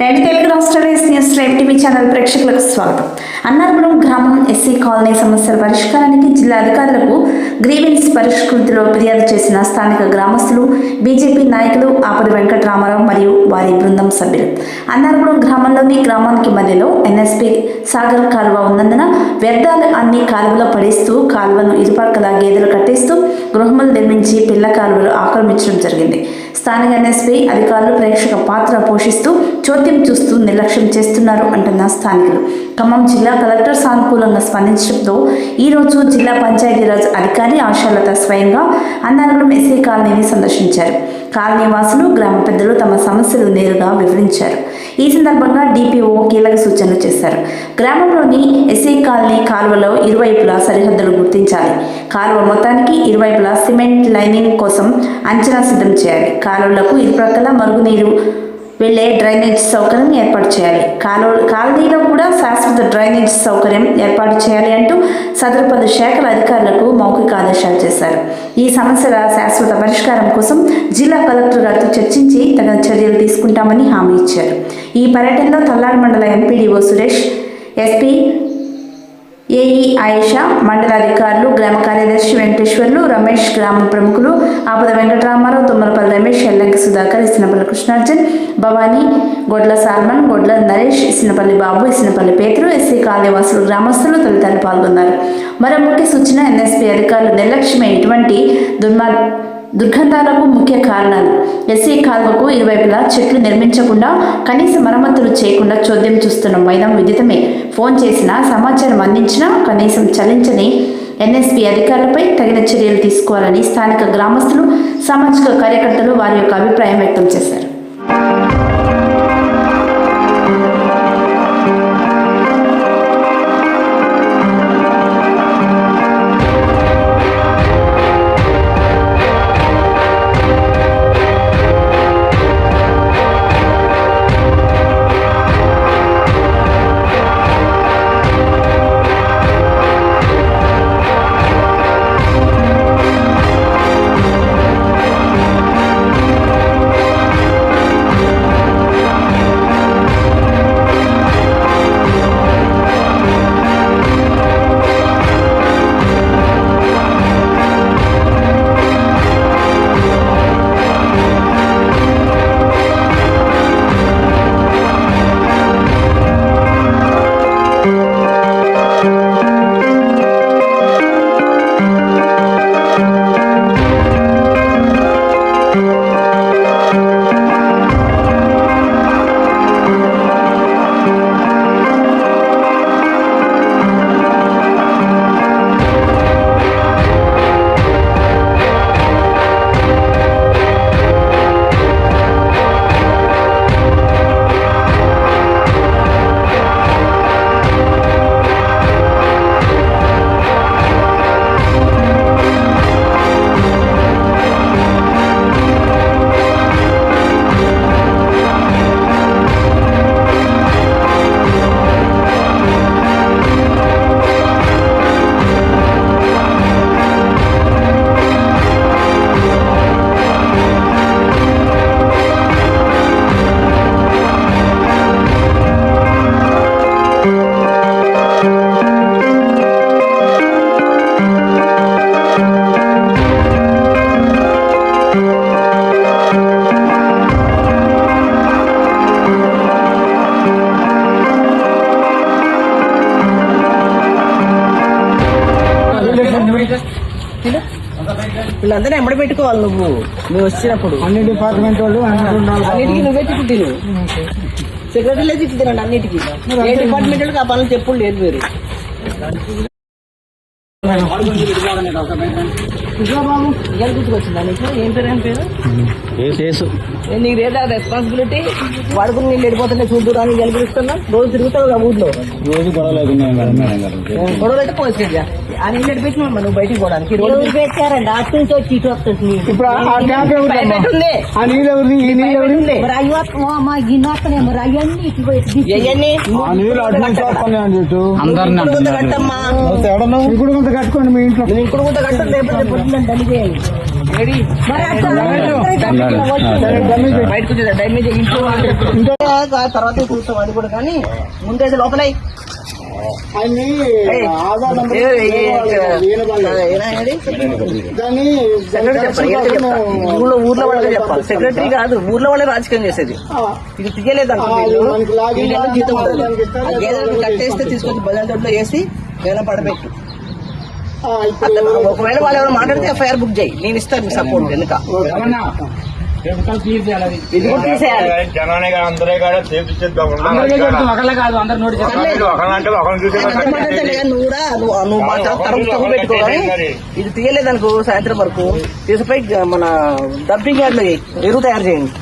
రెండు తెలుగు రాష్ట్రాల live TV channel ప్రేక్షకులకు స్వాగతం. అన్నారపురం గ్రామం ఎస్సీ కాలనీ సమస్యల పరిష్కారానికి జిల్లా అధికారులకు గ్రీవెన్స్ పరిష్కృతిలో ఫిర్యాదు చేసిన స్థానిక గ్రామస్తులు బీజేపీ నాయకులు ఆపది వెంకటరామారావు మరియు వారి బృందం సభ్యులు. అన్నారపురం గ్రామంలోని గ్రామానికి మధ్యలో ఎన్ఎస్పి సాగర్ కాలువ ఉన్నందున వ్యర్థాలు అన్ని కాలువలో పడేస్తూ కాలువను ఇరుపక్కల గేదెలు కట్టేస్తూ గృహములు నిర్మించి పిల్ల కాలువలు ఆక్రమించడం జరిగింది. స్థానిక ఎన్ఎస్పీ అధికారులు ప్రేక్షక పాత్ర పోషిస్తూ చోద్యం చూస్తూ నిర్లక్ష్యం చేస్తున్నారు అంటున్న స్థానికులు. ఖమ్మం జిల్లా కలెక్టర్ సానుకూలంగా స్పందించడంతో ఈరోజు జిల్లా పంచాయతీరాజ్ అధికారి ఆశాలత స్వయంగా అన్నారం ఎస్సీ కాలనీని సందర్శించారు. కాలనీ వాసులు గ్రామ పెద్దలు తమ సమస్యలు నేరుగా వివరించారు. ఈ సందర్భంగా డిపిఓ కీలక సూచనలు చేశారు. గ్రామంలోని ఎస్సీ కాలనీ కాలువలో ఇరువైపులా సరిహద్దులు గుర్తించాలి. కాలువ మొత్తానికి ఇరువైపులా సిమెంట్ లైనింగ్ కోసం అంచనా సిద్ధం చేయాలి. కాలువలకు ఇరుప్రక్కల మరుగునీరు వెళ్ళే డ్రైనేజ్ సౌకర్యం ఏర్పాటు చేయాలి. కాలువ కాలనీలో కూడా శాశ్వత డ్రైనేజ్ సౌకర్యం ఏర్పాటు చేయాలి అంటూ సదరు పలు శాఖల అధికారులకు మౌఖిక ఆదేశాలు చేశారు. ఈ సమస్యల శాశ్వత పరిష్కారం కోసం జిల్లా కలెక్టర్ గారితో చర్చించి తగిన చర్యలు తీసుకుంటామని హామీ ఇచ్చారు. ఈ పర్యటనలో తల్లారి మండల MPDO Suresh SP AE Ayesha మండలాధికారులు గ్రామ కార్యదర్శి వెంకటేశ్వర్లు రమేష్ గ్రామ ప్రముఖులు ఆపద వెంకటరామారావు తుమ్మలపల్లి రమేష్ ఎల్లంకి సుధాకర్ ఇసినపల్లి కృష్ణార్జున్ భవానీ గొడ్ల సాల్మన్ గొడ్ల నరేష్ ఇసినపల్లి బాబు ఇసినపల్లి పేతురు ఎస్సీ కాలనీవాసులు గ్రామస్తులు తదితరులు పాల్గొన్నారు. మరో ముఖ్య సూచన ఎన్ఎస్పీ అధికారులు నిర్లక్ష్యమే ఇటువంటి దుర్మార్ దుర్గంధాలకు ముఖ్య కారణాలు. ఎస్సీ కాల్వకు ఇరువైపులా చెట్లు నిర్మించకుండా కనీస మరమ్మతులు చేయకుండా చోద్యం చూస్తున్న మైదాం విదితమే ఫోన్ చేసినా సమాచారం అందించినా కనీసం చలించని ఎన్ఎస్పీ అధికారులపై తగిన చర్యలు తీసుకోవాలని స్థానిక గ్రామస్తులు సామాజిక కార్యకర్తలు వారి యొక్క అభిప్రాయం వ్యక్తం చేశారు. వీళ్ళందరూ ఎంబడి పెట్టుకోవాలి నువ్వు. నువ్వు వచ్చినప్పుడు. అన్ని డిపార్ట్మెంట్ వాళ్ళు అన్నిటికీ నువ్వే తిట్టు తిను సెక్రటరీలే తిట్టు తినండి అన్నిటికీ ఏ డిపార్ట్మెంట్ వాళ్ళకి ఆ పనులు చెప్పుడు లేదు మీరు ఇదిగో బాబు ఇవాళ గుర్తుకొచ్చిందా నీకు? ఏం పేరు ఏం పేరు? ఏ నీకు లేదా రెస్పాన్సిబిలిటీ వాడుకుని నేను వెళ్ళిపోతుంటే చూద్దురా అని ఇవాళ పిలుస్తున్నా రోజు తిరుగుతావు కదా ఊర్లో. రోజు గొడవలు గొడవలు అయితే పోసేది ఆ నీళ్ళు ఎడిపించిన నువ్వు బయటికి పోవడానికి. రోజు పెట్టారండి? అటు నుంచి వచ్చి ఇటు వస్తుంది ఇప్పుడు ఆ- ఆ ట్యాంక్ ఎవరిదమ్మా? ప్రైవేట్ ఉంది ఆ నీళ్ళు ఎవరిది? ఈ నీళ్ళు ఎవరిది? ఉంది మరి అయ్యో మా గిన్నె మరి అవన్నీ ఇటు పోయి ఇవన్నీ? ఆ నీళ్ళు అటు నుంచి వస్తున్నాయి అండి ఇటు ఇంకుడు కట్టమ్మా. ఇప్పుడు కొంత కట్టుకోండి మీ ఇంట్లో. ఇంకుడు గుంత కట్టండి తర్వాత చూస్తాం అది కూడా కానీ ముందైతే లోపలై. ఊళ్ళో ఊర్లో వాళ్ళకి చెప్పాలి. సెక్రటరీ కాదు ఊర్లో వాళ్ళే రాజకీయం చేసేది. ఇది తీయలేదు జీతం గేదెలకు కట్టేస్తే తీసుకొచ్చి బజార్ దొడ్లో వేసి వేల పడబెట్టు. ఒకవేళ వాళ్ళు ఎవరు మాట్లాడితే ఎఫ్ఐఆర్ బుక్ చేయి. నేను ఇస్తాను సపోర్ట్ వెనుక. అందరే కాదు నువ్వు నువ్వు కానీ ఇది తీయలేదు అనుకో సాయంత్రం వరకు. తీసిపోయి మన డబ్బింగ్ యార్డ్లో ఎరువు తయారు చేయండి.